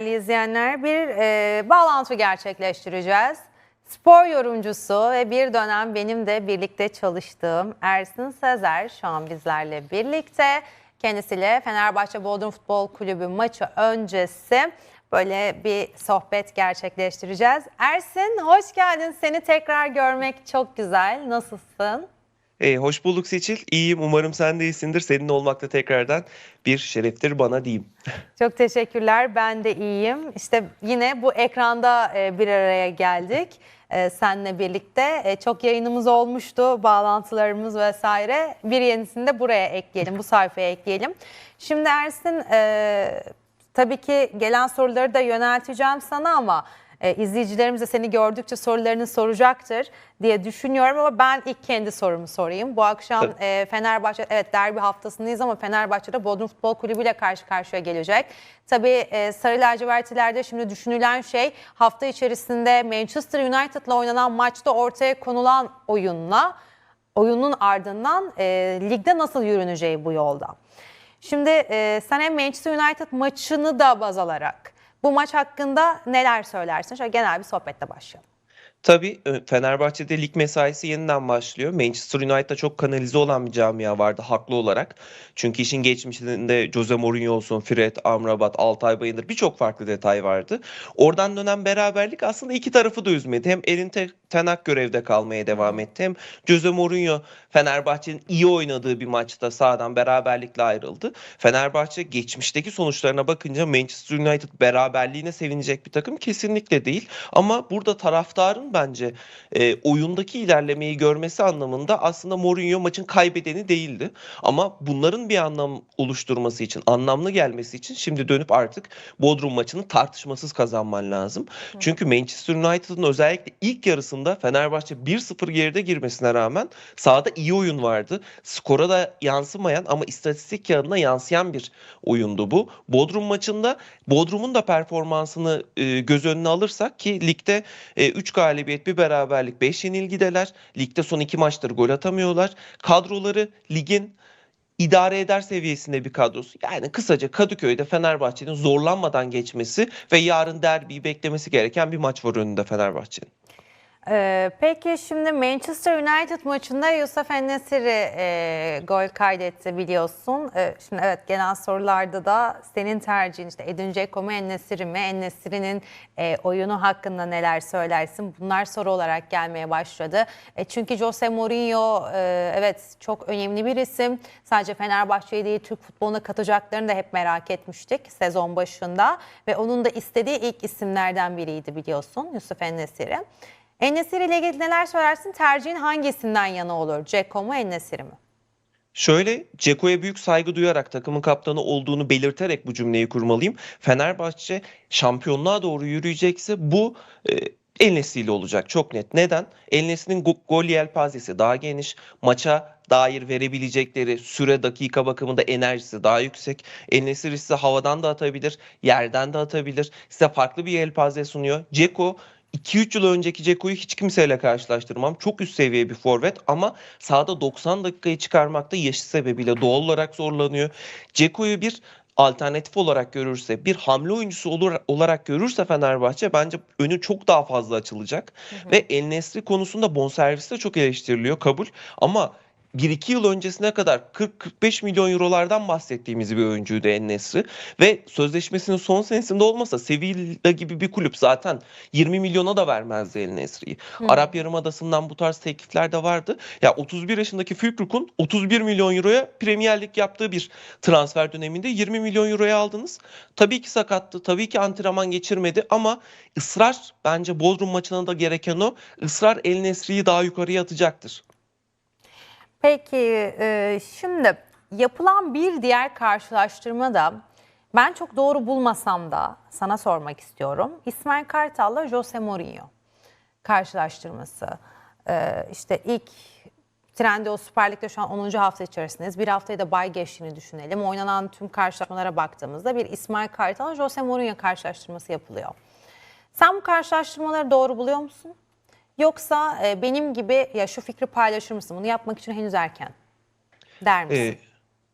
Değerli izleyenler bir e, bağlantı gerçekleştireceğiz. Spor yorumcusu ve bir dönem benim de birlikte çalıştığım Ersin Sezer şu an bizlerle birlikte. Kendisiyle Fenerbahçe Bodrum Futbol Kulübü maçı öncesi böyle bir sohbet gerçekleştireceğiz. Ersin hoş geldin. Seni tekrar görmek çok güzel. Nasılsın? Hey, hoş bulduk Seçil. İyiyim. Umarım sen de iyisindir. Seninle olmak da tekrardan bir şereftir bana diyeyim. Çok teşekkürler. Ben de iyiyim. İşte yine bu ekranda e, bir araya geldik. E, Seninle birlikte E, çok yayınımız olmuştu, bağlantılarımız vesaire. Bir yenisini de buraya ekleyelim, bu sayfaya ekleyelim. Şimdi Ersin, e, tabii ki gelen soruları da yönelteceğim sana ama e, izleyicilerimiz de seni gördükçe sorularını soracaktır diye düşünüyorum ama ben ilk kendi sorumu sorayım. Bu akşam e, Fenerbahçe evet derbi haftasındayız ama Fenerbahçe'de Bodrum Futbol Kulübü ile karşı karşıya gelecek. Tabii e, Sarı lacivertlilerde şimdi düşünülen şey hafta içerisinde Manchester United'la oynanan maçta ortaya konulan oyunla oyunun ardından e, ligde nasıl yürüneceği bu yolda. Şimdi e, sen hem Manchester United maçını da baz alarak bu maç hakkında neler söylersin? Şöyle genel bir sohbette başlayalım. Tabii Fenerbahçe'de lig mesaisi yeniden başlıyor. Manchester United'da çok kanalize olan bir camia vardı haklı olarak. Çünkü işin geçmişinde Jose Mourinho olsun, Fred, Amrabat, Altay Bayındır birçok farklı detay vardı. Oradan dönen beraberlik aslında iki tarafı da üzmedi. Hem Erin Ten Hag görevde kalmaya devam etti. Hem Jose Mourinho Fenerbahçe'nin iyi oynadığı bir maçta sahadan beraberlikle ayrıldı. Fenerbahçe geçmişteki sonuçlarına bakınca Manchester United beraberliğine sevinecek bir takım kesinlikle değil. Ama burada taraftarın bence e, oyundaki ilerlemeyi görmesi anlamında aslında Mourinho maçın kaybedeni değildi. Ama bunların bir anlam oluşturması için, anlamlı gelmesi için şimdi dönüp artık Bodrum maçını tartışmasız kazanman lazım. Çünkü Manchester United'ın özellikle ilk yarısında Fenerbahçe 1-0 geride girmesine rağmen sahada iyi oyun vardı. Skora da yansımayan ama istatistik kağıdına yansıyan bir oyundu bu. Bodrum maçında Bodrum'un da performansını e, göz önüne alırsak ki ligde 3 galibiyet bir beraberlik 5 yenilgideler. Ligde son 2 maçtır gol atamıyorlar. Kadroları ligin idare eder seviyesinde bir kadrosu. Yani kısaca Kadıköy'de Fenerbahçe'nin zorlanmadan geçmesi ve yarın derbiyi beklemesi gereken bir maç var önünde Fenerbahçe'nin. Ee, peki şimdi Manchester United maçında Yusuf Ennesiri e, gol kaydetti biliyorsun. Ee, şimdi evet gelen sorularda da senin tercihin işte Edin Dzeko mu Ennesiri mi? Ennesiri'nin e, oyunu hakkında neler söylersin? Bunlar soru olarak gelmeye başladı. E, çünkü Jose Mourinho e, evet çok önemli bir isim. Sadece Fenerbahçe'yi değil Türk futboluna katacaklarını da hep merak etmiştik sezon başında. Ve onun da istediği ilk isimlerden biriydi biliyorsun Yusuf Ennesiri. Ennesiri ile ilgili neler söylersin? Tercihin hangisinden yana olur? Ceko mu Ennesiri mi? Şöyle Ceko'ya büyük saygı duyarak takımın kaptanı olduğunu belirterek bu cümleyi kurmalıyım. Fenerbahçe şampiyonluğa doğru yürüyecekse bu e, El Nesli'yle olacak çok net. Neden? El Nesli'nin go- gol yelpazesi daha geniş. Maça dair verebilecekleri süre dakika bakımında enerjisi daha yüksek. El Nesri size havadan da atabilir, yerden de atabilir. Size farklı bir yelpaze sunuyor. Ceko 2-3 yıl önceki Ceko'yu hiç kimseyle karşılaştırmam. Çok üst seviye bir forvet ama sahada 90 dakikayı çıkarmakta yaşı sebebiyle doğal olarak zorlanıyor. Ceko'yu bir alternatif olarak görürse, bir hamle oyuncusu olur, olarak görürse Fenerbahçe bence önü çok daha fazla açılacak. Ve El Nesri konusunda bonservisi de çok eleştiriliyor kabul. Ama 1-2 yıl öncesine kadar 40-45 milyon eurolardan bahsettiğimiz bir oyuncuydu En Nesri. Ve sözleşmesinin son senesinde olmasa Sevilla gibi bir kulüp zaten 20 milyona da vermezdi El Nesri'yi. Arap Yarımadası'ndan bu tarz teklifler de vardı. Ya 31 yaşındaki Füllkrug'un 31 milyon euroya Premier Lig yaptığı bir transfer döneminde 20 milyon euroya aldınız. Tabii ki sakattı, tabii ki antrenman geçirmedi ama ısrar bence Bodrum maçına da gereken o. ısrar El Nesri'yi daha yukarıya atacaktır. Peki e, şimdi yapılan bir diğer karşılaştırma da ben çok doğru bulmasam da sana sormak istiyorum. İsmail Kartal'la Jose Mourinho karşılaştırması. E, işte ilk Trendyol Süper Lig'de şu an 10. hafta içerisindeyiz. Bir haftayı da bay geçtiğini düşünelim. Oynanan tüm karşılaşmalara baktığımızda bir İsmail Kartal, Jose Mourinho karşılaştırması yapılıyor. Sen bu karşılaştırmaları doğru buluyor musun? Yoksa e, benim gibi ya şu fikri paylaşır mısın? Bunu yapmak için henüz erken. Der misin? Ee,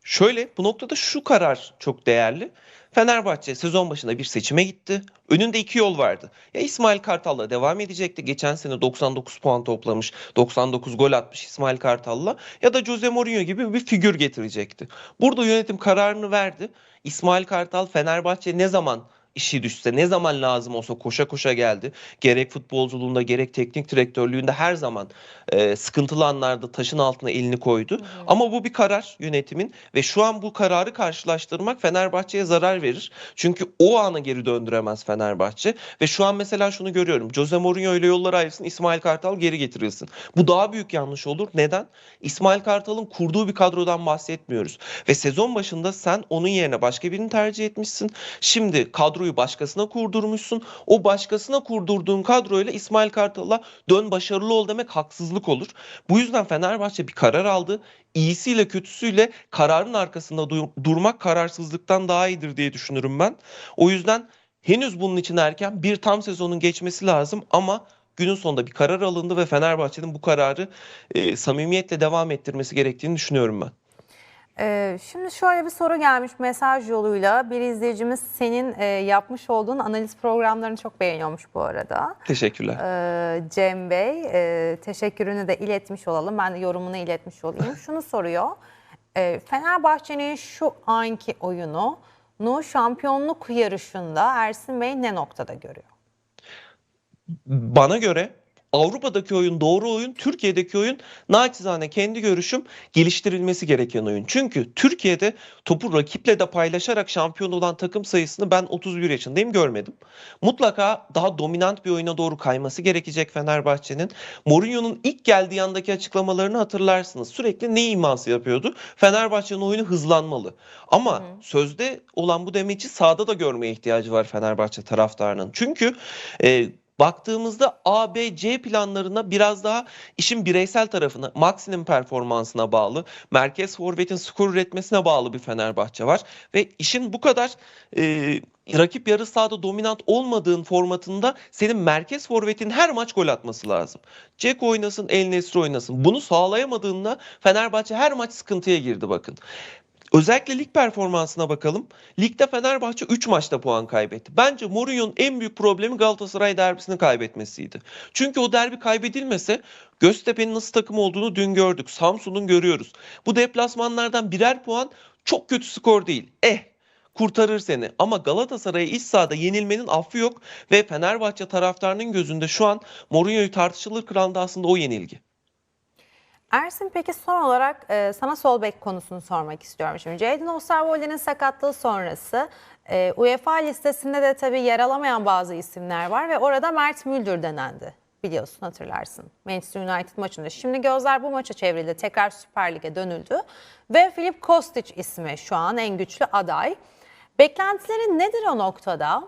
Şöyle bu noktada şu karar çok değerli. Fenerbahçe sezon başında bir seçime gitti. Önünde iki yol vardı. Ya İsmail Kartal'la devam edecekti. Geçen sene 99 puan toplamış, 99 gol atmış İsmail Kartal'la ya da Jose Mourinho gibi bir figür getirecekti. Burada yönetim kararını verdi. İsmail Kartal Fenerbahçe ne zaman işi düşse, ne zaman lazım olsa koşa koşa geldi. Gerek futbolculuğunda gerek teknik direktörlüğünde her zaman e, sıkıntılı anlarda taşın altına elini koydu. Ama bu bir karar yönetimin ve şu an bu kararı karşılaştırmak Fenerbahçe'ye zarar verir. Çünkü o anı geri döndüremez Fenerbahçe ve şu an mesela şunu görüyorum. Jose Mourinho ile yollar ayrılsın, İsmail Kartal geri getirilsin. Bu daha büyük yanlış olur. Neden? İsmail Kartal'ın kurduğu bir kadrodan bahsetmiyoruz. Ve sezon başında sen onun yerine başka birini tercih etmişsin. Şimdi kadroyu başkasına kurdurmuşsun. O başkasına kurdurduğun kadroyla İsmail Kartal'a dön başarılı ol demek haksızlık olur. Bu yüzden Fenerbahçe bir karar aldı. İyisiyle kötüsüyle kararın arkasında dur- durmak kararsızlıktan daha iyidir diye düşünürüm ben. O yüzden henüz bunun için erken bir tam sezonun geçmesi lazım ama günün sonunda bir karar alındı ve Fenerbahçe'nin bu kararı e, samimiyetle devam ettirmesi gerektiğini düşünüyorum ben. Ee, şimdi şöyle bir soru gelmiş mesaj yoluyla. Bir izleyicimiz senin e, yapmış olduğun analiz programlarını çok beğeniyormuş bu arada. Teşekkürler. Ee, Cem Bey e, teşekkürünü de iletmiş olalım. Ben de yorumunu iletmiş olayım. Şunu soruyor. E, Fenerbahçe'nin şu anki oyunu nu şampiyonluk yarışında Ersin Bey ne noktada görüyor? Bana göre Avrupa'daki oyun doğru oyun, Türkiye'deki oyun naçizane kendi görüşüm geliştirilmesi gereken oyun. Çünkü Türkiye'de topu rakiple de paylaşarak şampiyon olan takım sayısını ben 31 yaşındayım görmedim. Mutlaka daha dominant bir oyuna doğru kayması gerekecek Fenerbahçe'nin. Mourinho'nun ilk geldiği andaki açıklamalarını hatırlarsınız. Sürekli ne iması yapıyordu? Fenerbahçe'nin oyunu hızlanmalı. Ama sözde olan bu demeci sahada da görmeye ihtiyacı var Fenerbahçe taraftarının. Çünkü e, baktığımızda A, B, C planlarına biraz daha işin bireysel tarafına, Maxi'nin performansına bağlı, merkez forvetin skor üretmesine bağlı bir Fenerbahçe var. Ve işin bu kadar e, rakip yarı sahada dominant olmadığın formatında senin merkez forvetin her maç gol atması lazım. Ceko oynasın, El Nesri oynasın. Bunu sağlayamadığında Fenerbahçe her maç sıkıntıya girdi bakın. Özellikle lig performansına bakalım. Ligde Fenerbahçe 3 maçta puan kaybetti. Bence Mourinho'nun en büyük problemi Galatasaray derbisini kaybetmesiydi. Çünkü o derbi kaybedilmese Göztepe'nin nasıl takım olduğunu dün gördük. Samsun'un görüyoruz. Bu deplasmanlardan birer puan çok kötü skor değil. Eh kurtarır seni. Ama Galatasaray'a iç sahada yenilmenin affı yok ve Fenerbahçe taraftarının gözünde şu an Mourinho'yu tartışılır kılan da aslında o yenilgi. Ersin peki son olarak e, sana sol bek konusunu sormak istiyorum şimdi. Jadon Osterwolde'nin sakatlığı sonrası e, UEFA listesinde de tabii yer alamayan bazı isimler var ve orada Mert Müldür denendi. Biliyorsun hatırlarsın Manchester United maçında. Şimdi gözler bu maça çevrildi. Tekrar Süper Lig'e dönüldü. Ve Filip Kostic ismi şu an en güçlü aday. Beklentilerin nedir o noktada?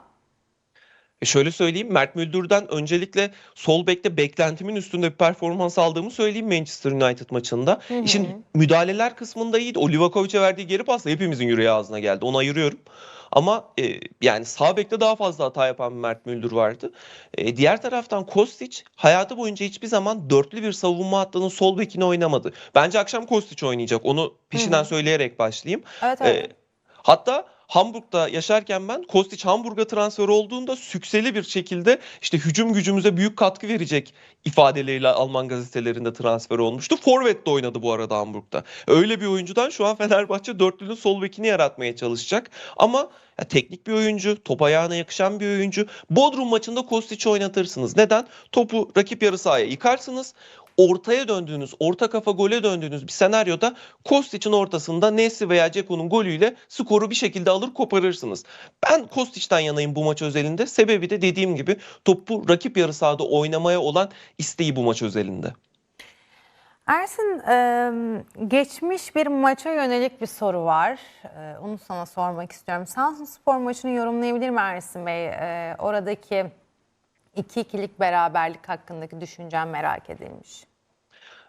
E şöyle söyleyeyim Mert Müldür'den öncelikle sol bekte beklentimin üstünde bir performans aldığımı söyleyeyim Manchester United maçında. İşin müdahaleler kısmında iyiydi. O Livakovic'e verdiği geri pasla hepimizin yüreği ağzına geldi. Onu ayırıyorum. Ama e, yani sağ bekte daha fazla hata yapan Mert Müldür vardı. E, diğer taraftan Kostic hayatı boyunca hiçbir zaman dörtlü bir savunma hattının sol bekini oynamadı. Bence akşam Kostic oynayacak. Onu peşinden söyleyerek başlayayım. Evet, evet. E, hatta Hamburg'da yaşarken ben Kostic Hamburg'a transfer olduğunda sükseli bir şekilde işte hücum gücümüze büyük katkı verecek ifadeleriyle Alman gazetelerinde transfer olmuştu. Forvet de oynadı bu arada Hamburg'da. Öyle bir oyuncudan şu an Fenerbahçe dörtlünün sol bekini yaratmaya çalışacak. Ama ya teknik bir oyuncu, top ayağına yakışan bir oyuncu. Bodrum maçında Kostic'i oynatırsınız. Neden? Topu rakip yarı sahaya yıkarsınız ortaya döndüğünüz, orta kafa gole döndüğünüz bir senaryoda Kostic'in ortasında Nesri veya Ceko'nun golüyle skoru bir şekilde alır koparırsınız. Ben Kostic'ten yanayım bu maç özelinde. Sebebi de dediğim gibi topu rakip yarı sahada oynamaya olan isteği bu maç özelinde. Ersin, geçmiş bir maça yönelik bir soru var. Onu sana sormak istiyorum. Samsun Spor maçını yorumlayabilir mi Ersin Bey? Oradaki 2-2'lik beraberlik hakkındaki düşüncem merak edilmiş.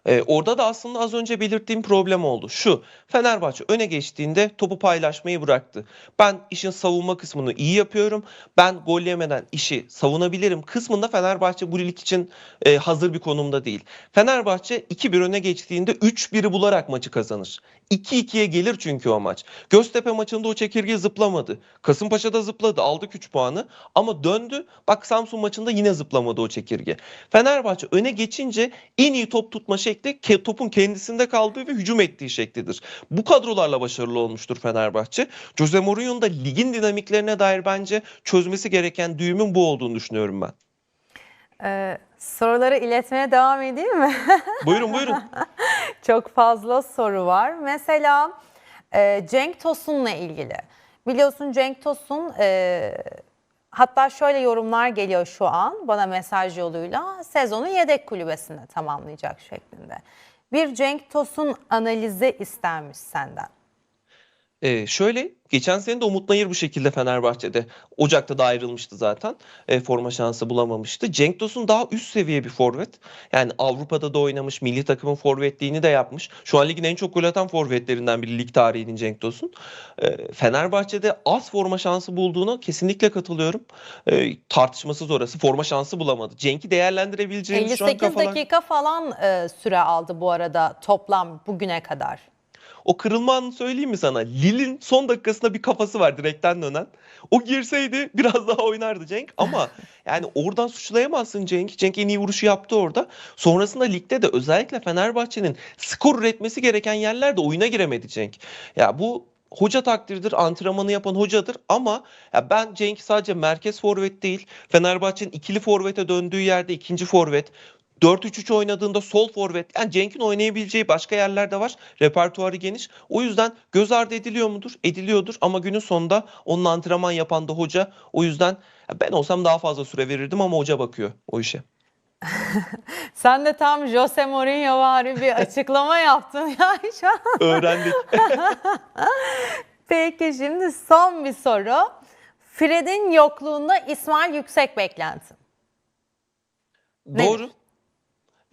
Ee, orada da aslında az önce belirttiğim problem oldu. Şu, Fenerbahçe öne geçtiğinde topu paylaşmayı bıraktı. Ben işin savunma kısmını iyi yapıyorum. Ben gol yemeden işi savunabilirim kısmında Fenerbahçe bu lig için e, hazır bir konumda değil. Fenerbahçe 2-1 öne geçtiğinde 3-1'i bularak maçı kazanır. 2-2'ye gelir çünkü o maç. Göztepe maçında o çekirge zıplamadı. Kasımpaşa'da zıpladı aldık 3 puanı ama döndü. Bak Samsun maçında yine zıplamadı o çekirge. Fenerbahçe öne geçince en iyi top tutma şekli ke- topun kendisinde kaldığı ve hücum ettiği şeklidir. Bu kadrolarla başarılı olmuştur Fenerbahçe. Jose Mourinho'nun da ligin dinamiklerine dair bence çözmesi gereken düğümün bu olduğunu düşünüyorum ben. Ee, soruları iletmeye devam edeyim mi? Buyurun buyurun. Çok fazla soru var. Mesela e, Cenk Tosun'la ilgili. Biliyorsun Cenk Tosun e, hatta şöyle yorumlar geliyor şu an bana mesaj yoluyla sezonu yedek kulübesinde tamamlayacak şeklinde. Bir Cenk Tosun analizi istenmiş senden. Ee, şöyle geçen sene de Umut Nayır bu şekilde Fenerbahçe'de Ocak'ta da ayrılmıştı zaten. Ee, forma şansı bulamamıştı. Cenk Tosun daha üst seviye bir forvet. Yani Avrupa'da da oynamış, milli takımın forvetliğini de yapmış. Şu an ligin en çok gol atan forvetlerinden biri lig tarihinin Cenk Tosun. Ee, Fenerbahçe'de az forma şansı bulduğuna kesinlikle katılıyorum. Ee, tartışmasız orası. Forma şansı bulamadı. Cenk'i değerlendirebileceğimiz şu an 58 kafalar... dakika falan e, süre aldı bu arada toplam bugüne kadar. O kırılma anını söyleyeyim mi sana? Lille'in son dakikasında bir kafası var direkten dönen. O girseydi biraz daha oynardı Cenk ama yani oradan suçlayamazsın Cenk. Cenk en iyi vuruşu yaptı orada. Sonrasında ligde de özellikle Fenerbahçe'nin skor üretmesi gereken yerlerde oyuna giremedi Cenk. Ya bu hoca takdirdir, antrenmanı yapan hocadır ama ya ben Cenk sadece merkez forvet değil, Fenerbahçe'nin ikili forvete döndüğü yerde ikinci forvet, 4-3-3 oynadığında sol forvet. Yani Cenk'in oynayabileceği başka yerler de var. Repertuarı geniş. O yüzden göz ardı ediliyor mudur? Ediliyordur ama günün sonunda onun antrenman yapan da hoca. O yüzden ben olsam daha fazla süre verirdim ama hoca bakıyor o işe. Sen de tam Jose Mourinho vari bir açıklama yaptın ya şu an. Öğrendik. Peki şimdi son bir soru. Fred'in yokluğunda İsmail yüksek beklentin. Nedir?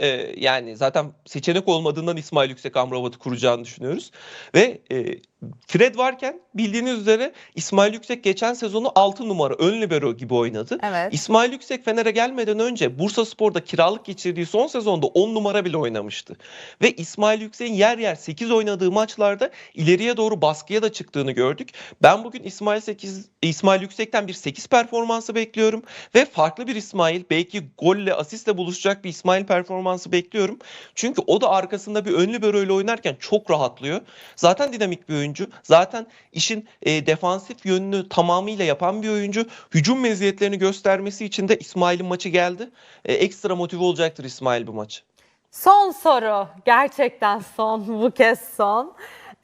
Ee, yani zaten seçenek olmadığından İsmail Yüksek Amrabat'ı kuracağını düşünüyoruz. Ve e, Fred varken bildiğiniz üzere İsmail Yüksek geçen sezonu 6 numara ön libero gibi oynadı. Evet. İsmail Yüksek Fener'e gelmeden önce Bursaspor'da kiralık geçirdiği son sezonda 10 numara bile oynamıştı. Ve İsmail Yüksek'in yer yer 8 oynadığı maçlarda ileriye doğru baskıya da çıktığını gördük. Ben bugün İsmail 8 İsmail Yüksek'ten bir 8 performansı bekliyorum ve farklı bir İsmail belki golle asistle buluşacak bir İsmail performansı bekliyorum. Çünkü o da arkasında bir ön libero ile oynarken çok rahatlıyor. Zaten dinamik bir oyuncu. Zaten işin e, defansif yönünü tamamıyla yapan bir oyuncu. Hücum meziyetlerini göstermesi için de İsmail'in maçı geldi. E, ekstra motive olacaktır İsmail bu maç. Son soru. Gerçekten son. Bu kez son.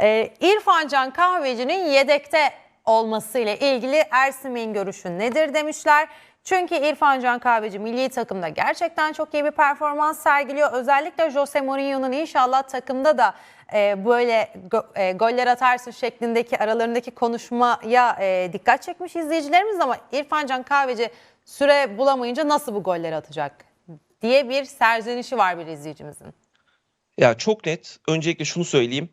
Ee, İrfan Can Kahveci'nin yedekte olmasıyla ilgili Ersin Bey'in görüşü nedir demişler. Çünkü İrfan Can Kahveci milli takımda gerçekten çok iyi bir performans sergiliyor. Özellikle Jose Mourinho'nun inşallah takımda da e, böyle go- e, goller atarsın şeklindeki aralarındaki konuşmaya e, dikkat çekmiş izleyicilerimiz ama İrfan Can Kahveci süre bulamayınca nasıl bu golleri atacak diye bir serzenişi var bir izleyicimizin. Ya çok net. Öncelikle şunu söyleyeyim.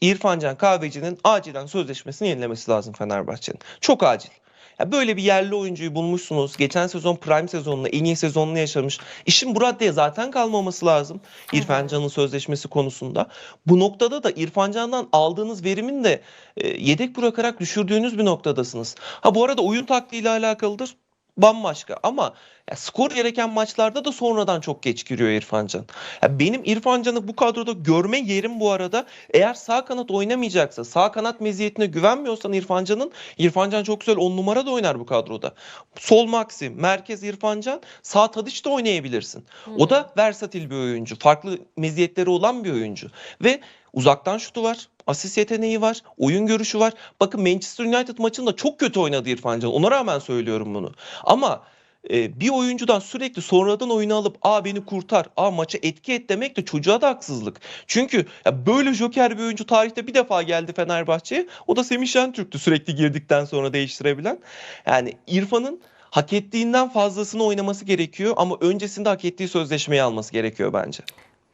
İrfan Can Kahveci'nin acilen sözleşmesini yenilemesi lazım Fenerbahçe'nin. Çok acil. Ya böyle bir yerli oyuncuyu bulmuşsunuz. Geçen sezon prime sezonunu, en iyi sezonunu yaşamış. İşin bu raddeye zaten kalmaması lazım. İrfan Can'ın sözleşmesi konusunda. Bu noktada da İrfan Can'dan aldığınız verimin de e, yedek bırakarak düşürdüğünüz bir noktadasınız. Ha bu arada oyun taktiğiyle alakalıdır. Bambaşka ama ya skor gereken maçlarda da sonradan çok geç giriyor İrfan Can. Ya benim İrfan Can'ı bu kadroda görme yerim bu arada eğer sağ kanat oynamayacaksa, sağ kanat meziyetine güvenmiyorsan İrfan Can'ın İrfan Can çok güzel 10 numara da oynar bu kadroda. Sol Maxi, merkez İrfan Can, sağ Tadiç de oynayabilirsin. O da versatil bir oyuncu, farklı meziyetleri olan bir oyuncu ve uzaktan şutu var. Asist yeteneği var, oyun görüşü var. Bakın Manchester United maçında çok kötü oynadı İrfan Can. Ona rağmen söylüyorum bunu. Ama e, bir oyuncudan sürekli sonradan oyunu alıp a beni kurtar, a maça etki et demek de çocuğa da haksızlık. Çünkü ya böyle joker bir oyuncu tarihte bir defa geldi Fenerbahçe'ye. O da Semih Şentürk'tü sürekli girdikten sonra değiştirebilen. Yani İrfan'ın hak ettiğinden fazlasını oynaması gerekiyor ama öncesinde hak ettiği sözleşmeyi alması gerekiyor bence.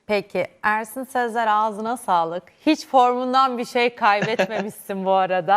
Peki Ersin Sezer ağzına sağlık. Hiç formundan bir şey kaybetmemişsin bu arada.